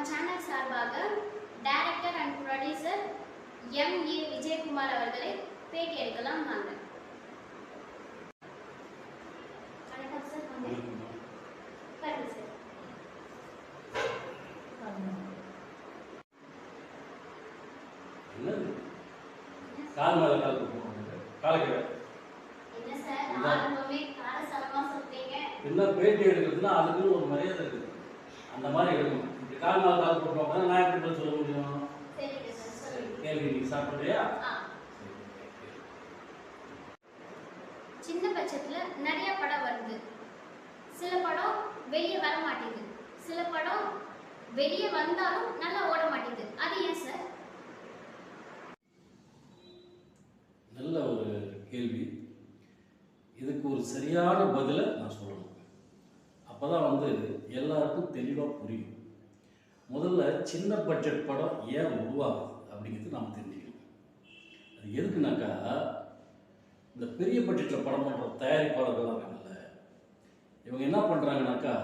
நம்ம சேனல் சார்பாக director and producer M A Vijayakumar அவர்களை பேட்டி எடுக்கலாம் வாங்க. கால் மேல கால் போட்டு காலக்கிட என்ன சார் சொல்றீங்க என்ன பேட்டி எடுக்கிறதுனா அதுக்குன்னு ஒரு மரியாதை இருக்குது அந்த மாதிரி எடுக்கணும் இப்படி கால் மேல கால் போட்டோம் நான் எப்படி பதில் சொல்ல முடியும்? சரிங்க சார் சொல்லுங்க. கேள்வி நீ சாப்பிட்றியா ஆ. சின்ன பட்சத்துல நிறைய படம் வருது. சில படம் வெளியே வர மாட்டேங்குது. சில படம் வெளியே வந்தாலும் நல்லா ஓட மாட்டேங்குது. அது ஏன் சார்? நல்ல ஒரு கேள்வி. இதுக்கு ஒரு சரியான பதிலை நான் சொல்லணும். அப்போ தான் வந்து எல்லாருக்கும் தெளிவாக புரியும். முதல்ல சின்ன பட்ஜெட் படம் ஏன் உருவாகுது அப்படிங்கிறது நாம் தெரிஞ்சுக்கணும். அது எதுக்குனாக்கா இந்த பெரிய பட்ஜெட்டில் படம் பண்ணுற தயாரிப்பாளர்கள் இருக்காங்கல்ல இவங்க என்ன பண்ணுறாங்கனாக்கா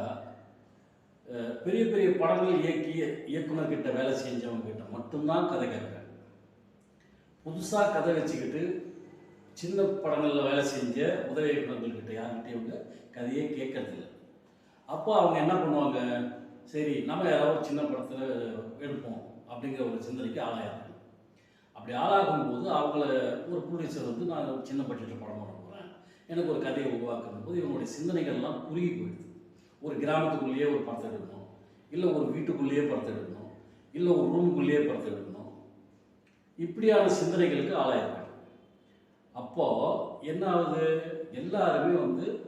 பெரிய பெரிய படங்கள் இயக்கிய இயக்குனர்கிட்ட வேலை செஞ்சவங்க கிட்ட மட்டும்தான் கதை கேட்குறாங்க புதுசாக கதை வச்சுக்கிட்டு சின்ன படங்களில் வேலை செஞ்ச உதவி இயக்குநர்கள்கிட்ட யார்கிட்டையும் இவங்க கதையே கேட்கறதில்ல. அப்போ அவங்க என்ன பண்ணுவாங்க? சரி நம்ம யாராவது ஒரு சின்ன படத்தில் எடுப்போம் அப்படிங்கிற ஒரு சிந்தனைக்கு ஆளாயிருக்கு அப்படி ஆளாகும் போது அவங்கள ஒரு ப்ரொடியூசர் வந்து நான் ஒரு சின்ன பட்ஜெட்டில் படம் பண்ண போகிறேன் எனக்கு ஒரு கதையை உருவாக்கும் போது இவங்களுடைய சிந்தனைகள்லாம் குறுகி போயிடுது. ஒரு கிராமத்துக்குள்ளேயே ஒரு படத்தை எடுக்கணும். இல்லை ஒரு வீட்டுக்குள்ளேயே படத்தை எடுக்கணும். இல்லை ஒரு ரூமுக்குள்ளேயே படத்தை எடுக்கணும். இப்படியான சிந்தனைகளுக்கு ஆளாயிருக்காங்க. அப்போது என்ன ஆகுது? எல்லாருமே வந்து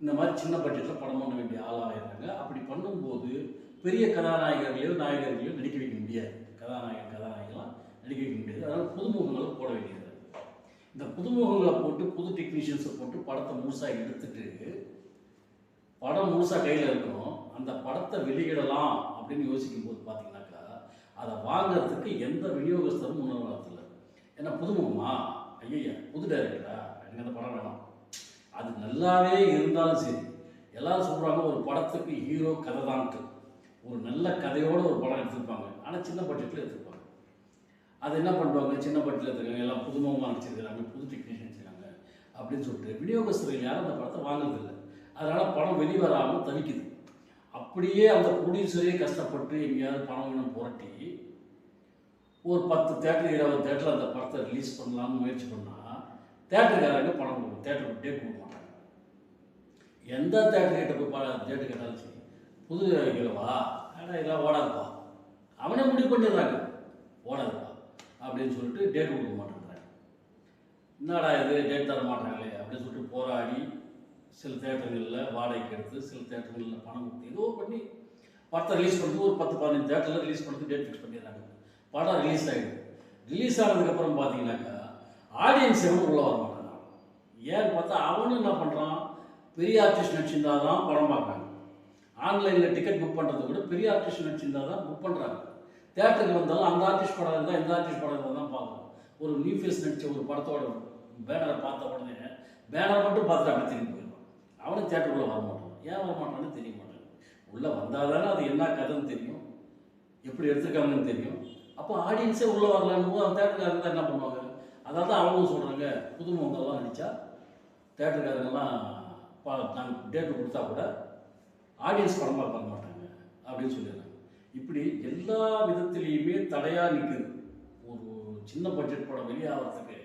இந்த மாதிரி சின்ன பட்ஜெட்டில் படம் பண்ண வேண்டிய ஆளாகிறாங்க அப்படி பண்ணும்போது பெரிய கதாநாயகர்களையோ நாயகர்களையோ நடிக்க வைக்க முடியாது. கதாநாயகன் கதாநாயகெல்லாம் நடிக்க வைக்க முடியாது. அதனால் புதுமுகங்களை போட வேண்டியது இந்த புதுமுகங்களை போட்டு புது டெக்னீஷியன்ஸை போட்டு படத்தை முழுசாக எடுத்துட்டு படம் முழுசாக கையில் இருக்கணும். அந்த படத்தை வெளியிடலாம் அப்படின்னு யோசிக்கும் போது பார்த்தீங்கன்னாக்கா அதை வாங்குறதுக்கு எந்த விநியோகஸ்தரும் உணர்வு வரதில்லை ஏன்னா புதுமுகமா? ஐயா புது டைரக்டரா எனக்கு அந்த படம் வேணாம். அது நல்லாவே இருந்தாலும் சரி. எல்லாரும் சொல்கிறாங்க ஒரு படத்துக்கு ஹீரோ கதை தான்ட்டு ஒரு நல்ல கதையோடு ஒரு படம் எடுத்திருப்பாங்க. ஆனால் சின்ன பட்ஜெட்டில் எடுத்திருப்பாங்க. அது என்ன பண்ணுவாங்க? சின்ன பட்ஜெட்டில் எடுத்துருக்காங்க. எல்லாம் புதுமமாக நடிச்சிருக்கிறாங்க புது டெக்னீஷியன் வச்சுருக்காங்க அப்படின்னு சொல்லிட்டு விநியோகஸ்தர்கள் யாரும் அந்த படத்தை வாங்குறதில்லை. அதனால் படம் வெளிவராமல் தவிக்குது. அப்படியே அந்த ப்ரொடியூசரே கஷ்டப்பட்டு எங்கேயாவது பணம் வேணும் புரட்டி ஒரு பத்து தேட்டர் இருபது தேட்டரில் அந்த படத்தை ரிலீஸ் பண்ணலாம்னு முயற்சி பண்ணால் தேட்டருக்காரங்க பணம் கொடுக்கும். தேட்டருக்கு டேட் கொடுப்பாங்க. எந்த தேட்டர் கிட்ட போய் பாட தேட்டர் கேட்டாலும் சரி புது வைக்கலவா ஆனால் இதெல்லாம் ஓடாதுப்பா. அவனே முடிவு பண்ணிடுறாங்க. ஓடாதுப்பா. அப்படின்னு சொல்லிட்டு டேட் கொடுக்க மாட்டேங்கிறாங்க என்னடா இது டேட் தர மாட்டாங்களே அப்படின்னு சொல்லிட்டு போராடி சில தேட்டர்களில் வாடகைக்கு எடுத்து சில தேட்டர்களில் பணம் கொடுத்து ஏதோ பண்ணி படத்தை ரிலீஸ் பண்ணுறது ஒரு பத்து பதினஞ்சு தேட்டரில் ரிலீஸ் பண்ணுறது டேட் ஃபிக்ஸ் பண்ணிடுறாங்க. படம் ரிலீஸ் ஆகிடுது ரிலீஸ் ஆனதுக்கப்புறம் பார்த்தீங்கன்னாக்கா ஆடியன்ஸ் எவனும் உள்ளே வர மாட்டாங்க ஏன்னு பார்த்தா அவனும் என்ன பண்ணுறான் பெரிய ஆர்டிஸ்ட் நடிச்சிருந்தா தான் படம் பார்க்குறாங்க. ஆன்லைனில் டிக்கெட் புக் பண்ணுறது கூட பெரிய ஆர்டிஸ்ட் நடிச்சிருந்தா தான் புக் பண்ணுறாங்க தேட்டருக்கு வந்தாலும் அந்த ஆர்டிஸ்ட் படம் இருந்தால் இந்த ஆர்டிஸ்ட் படம் இருந்தால் தான் பார்க்கணும். ஒரு நியூ ஃபேஸ் நடித்த ஒரு படத்தோட பேனரை பார்த்த உடனே பேனர் மட்டும் பார்த்துட்டு அப்படி திரும்பி போயிடுவான். அவனும் தேட்டருக்குள்ளே வர மாட்டான். ஏன் வர மாட்டான்னு தெரிய மாட்டான் உள்ளே வந்தால் தானே அது என்ன கதைன்னு தெரியும். எப்படி எடுத்துருக்காங்கன்னு தெரியும். அப்போ ஆடியன்ஸே உள்ளே வரலான்னு போது அந்த தேட்டருக்காரங்க தான் என்ன பண்ணுவாங்க? அதாவது தான் அவங்களும் சொல்கிறாங்க புதுமுகங்கள்லாம் நடித்தா தேட்டருக்காரங்கெல்லாம் பா நாங்கள் டேட்டு கொடுத்தா கூட ஆடியன்ஸ் படம் பார்க்க மாட்டாங்க அப்படின்னு சொல்லிடுறாங்க. இப்படி எல்லா விதத்திலையுமே தடையாக நிற்குது ஒரு சின்ன பட்ஜெட் படம் வெளியாகிறதுக்கு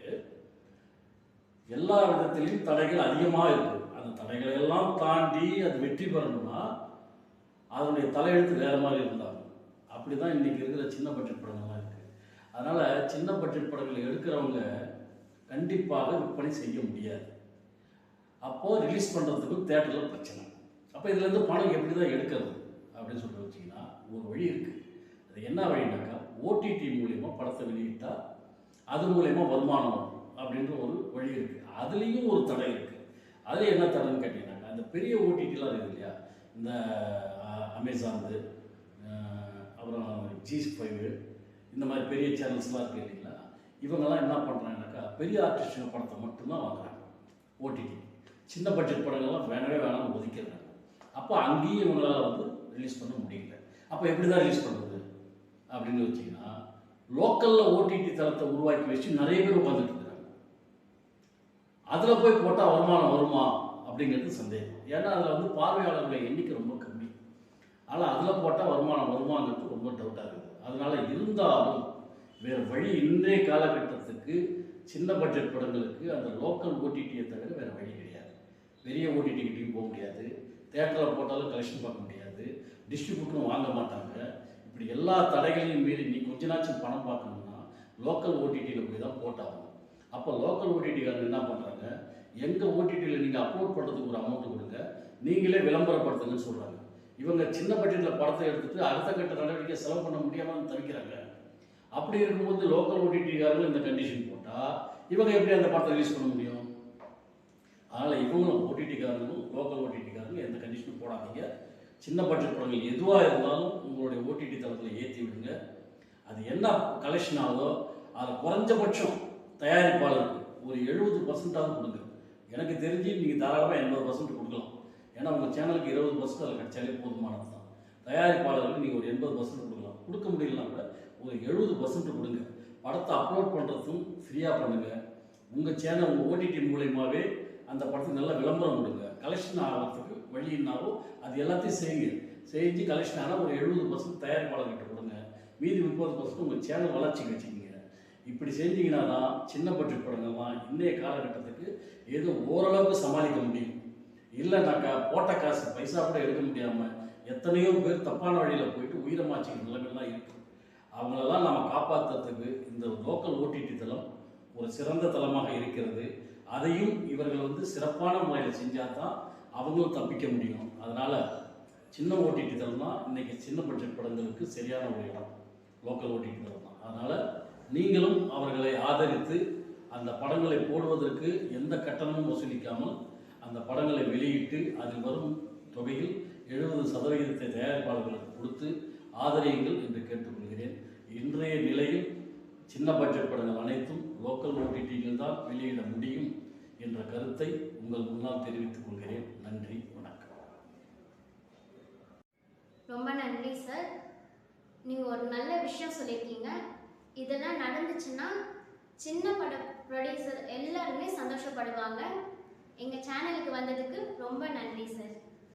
எல்லா விதத்திலையும் தடைகள் அதிகமாக இருக்குது அந்த தடைகளை எல்லாம் தாண்டி அது வெற்றி பெறணும்னா அதனுடைய தலையெழுத்து வேறு மாதிரி இருந்தாங்க அப்படி தான் இன்றைக்கி இருக்கிற சின்ன பட்ஜெட் படங்கள்லாம் இருக்குது அதனால் சின்ன பட்ஜெட் படங்கள் எடுக்கிறவங்க கண்டிப்பாக விற்பனை செய்ய முடியாது. அப்போது ரிலீஸ் பண்ணுறதுக்கும் தேட்டரில் பிரச்சனை. அப்போ இதுலேருந்து பணம் எப்படி தான் எடுக்கிறது? அப்படின்னு சொல்லிட்டு வச்சிங்கன்னா ஒரு வழி இருக்குது அது என்ன வழினாக்கா ஓடிடி மூலயமா படத்தை வெளியிட்டால் அது மூலயமா வருமானம் வரும் அப்படின்ற ஒரு வழி இருக்குது அதுலேயும் ஒரு தடை இருக்குது அதில் என்ன தடைன்னு கேட்டிங்கன்னாக்கா அந்த பெரிய ஓடிடிலாம் இருக்குது இல்லையா? இந்த அமேசானு அப்புறம் ஜி ஃபைவ் இந்த மாதிரி பெரிய சேனல்ஸ்லாம் இருக்குது இல்லைங்களா? இவங்கெல்லாம் என்ன பண்ணுறாங்கனாக்கா பெரிய ஆர்டிஸ்டுங்க படத்தை மட்டும்தான் வாங்குறாங்க. ஓடிடி சின்ன பட்ஜெட் படங்கள்லாம் வேணவே வேணாம்னு ஒதுக்கிறாங்க அப்போ அங்கேயும் இவங்களால் வந்து ரிலீஸ் பண்ண முடியல. அப்போ எப்படி தான் ரிலீஸ் பண்ணுறது அப்படின்னு வச்சிங்கன்னா லோக்கலில் ஓடிடி தளத்தை உருவாக்கி வச்சு நிறைய பேர் உட்காந்துட்டு இருக்கிறாங்க அதில் போய் போட்டால் வருமானம் வருமா? அப்படிங்கிறது சந்தேகம். ஏன்னா அதில் வந்து பார்வையாளர்களை எண்ணிக்கை ரொம்ப கம்மி. ஆனால் அதில் போட்டால் வருமானம் வருமானங்கிறது ரொம்ப டவுட்டாக இருக்குது. அதனால் இருந்தாலும் வேறு வழி இன்றைய காலகட்டத்துக்கு சின்ன பட்ஜெட் படங்களுக்கு அந்த லோக்கல் ஓடிடியை தவிர வேறு வழி கிடையாது. பெரிய ஓடிடிக்கிட்டையும் போக முடியாது. தேட்டரில் போட்டாலும் கலெக்ஷன் பார்க்க முடியாது. டிஸ்ட்ரிபியூட்டரும் வாங்க மாட்டாங்க. இப்படி எல்லா தடைகளையும் மீறி நீ கொஞ்ச நாச்சும் பணம் பார்க்கணும்னா லோக்கல் ஓடிடியில் போய் தான் போட்டாகும் அப்போ லோக்கல் ஓடிடிக்காரங்க என்ன பண்ணுறாங்க எங்கள் ஓடிடியில் நீங்கள் அப்லோட் பண்ணுறதுக்கு ஒரு அமௌண்ட் கொடுங்க. நீங்களே விளம்பரப்படுத்துங்கன்னு சொல்கிறாங்க இவங்க சின்ன பட்ஜெட்டில் படத்தை எடுத்துட்டு அடுத்த கட்ட நடவடிக்கை செலவு பண்ண முடியாமல் தவிக்கிறாங்க. அப்படி இருக்கும்போது லோக்கல் ஓடிடிக்காரர்கள் இந்த கண்டிஷன் போட்டால் இவங்க எப்படி அந்த படத்தை ரிலீஸ் பண்ண முடியும்? அதனால் இவங்களும் ஓடிடிக்காரங்களும் லோக்கல் ஓடிடிக்காரங்களும் எந்த கண்டிஷனும் போடாதீங்க. சின்ன பட்ஜெட் படங்கள் எதுவாக இருந்தாலும் உங்களுடைய ஓடிடி தளத்தில் ஏற்றி விடுங்க. அது என்ன கலெக்ஷன் ஆகுதோ அது குறைஞ்சபட்சம் தயாரிப்பாளருக்கு ஒரு எழுபது பர்சன்டாவது கொடுங்க. எனக்கு தெரிஞ்சு நீங்கள் தாராளமாக எண்பது பர்சன்ட் கொடுக்கலாம். ஏன்னா உங்கள் சேனலுக்கு இருபது பர்சன்ட் அதில் கிடைச்சாலே போதுமானது தான். தயாரிப்பாளருக்கு நீங்கள் ஒரு எண்பது பர்சன்ட் கொடுக்கலாம். கொடுக்க முடியலனா கூட ஒரு எழுபது பர்சன்ட் கொடுங்க. படத்தை அப்லோட் பண்ணுறதும் ஃப்ரீயாக பண்ணுங்கள் உங்கள் சேனல் உங்கள் ஓடிடி மூலயமாவே அந்த படத்துக்கு நல்லா விளம்பரம் கொடுங்க. கலெக்ஷன் ஆகிறதுக்கு வழின்னாவோ அது எல்லாத்தையும் செய்யுங்க. செஞ்சு கலெக்ஷன் ஆனால் ஒரு எழுபது பர்சன்ட் தயாரிப்பாளர்கிட்ட கொடுங்க. மீதி முப்பது பர்சன்ட் உங்கள் சேனல் வளர்ச்சிக்கு வச்சுக்கிங்க. இப்படி செஞ்சீங்கன்னா தான் சின்ன பட்ஜெட் படங்கள்லாம் இன்றைய காலகட்டத்துக்கு ஏதோ ஓரளவுக்கு சமாளிக்க முடியும். இல்லைனாக்கா போட்ட காசு பைசா கூட எடுக்க முடியாமல் எத்தனையோ பேர் தப்பான வழியில் போயிட்டு உயிரமாச்சிக்கிற நிலைமைலாம் இருக்குது அவங்களெல்லாம் நம்ம காப்பாற்றுறதுக்கு இந்த லோக்கல் ஓடிடி தளம் ஒரு சிறந்த தளமாக இருக்கிறது. அதையும் இவர்கள் வந்து சிறப்பான முறையில் செஞ்சால் தான் அவங்களும் தப்பிக்க முடியும். அதனால் சின்ன ஓடிடி தளம் தான் இன்றைக்கி சின்ன பட்ஜெட் படங்களுக்கு சரியான ஒரு இடம் லோக்கல் ஓடிடி தளம் தான். அதனால் நீங்களும் அவர்களை ஆதரித்து அந்த படங்களை போடுவதற்கு எந்த கட்டணமும் வசூலிக்காமல் அந்த படங்களை வெளியிட்டு அதில் வரும் தொகையில் எழுபது சதவிகிதத்தை தயாரிப்பாளர்களுக்கு கொடுத்து ஆதரியுங்கள் என்று கேட்டுக்கொள்கிறேன். இன்றைய நிலையில் சின்ன பட்ஜெட் படங்கள் அனைத்தும் லோக்கல் ஓடிடியில் தான் வெளியிட முடியும் என்ற கருத்தை உங்கள் முன்னால் தெரிவித்துக் கொள்கிறேன். நன்றி வணக்கம். ரொம்ப நன்றி சார் நீங்கள் ஒரு நல்ல விஷயம் சொல்லியிருக்கீங்க. இதெல்லாம் நடந்துச்சுன்னா சின்ன பட ப்ரொடியூசர் எல்லாருமே சந்தோஷப்படுவாங்க. எங்கள் சேனலுக்கு வந்ததுக்கு ரொம்ப நன்றி சார்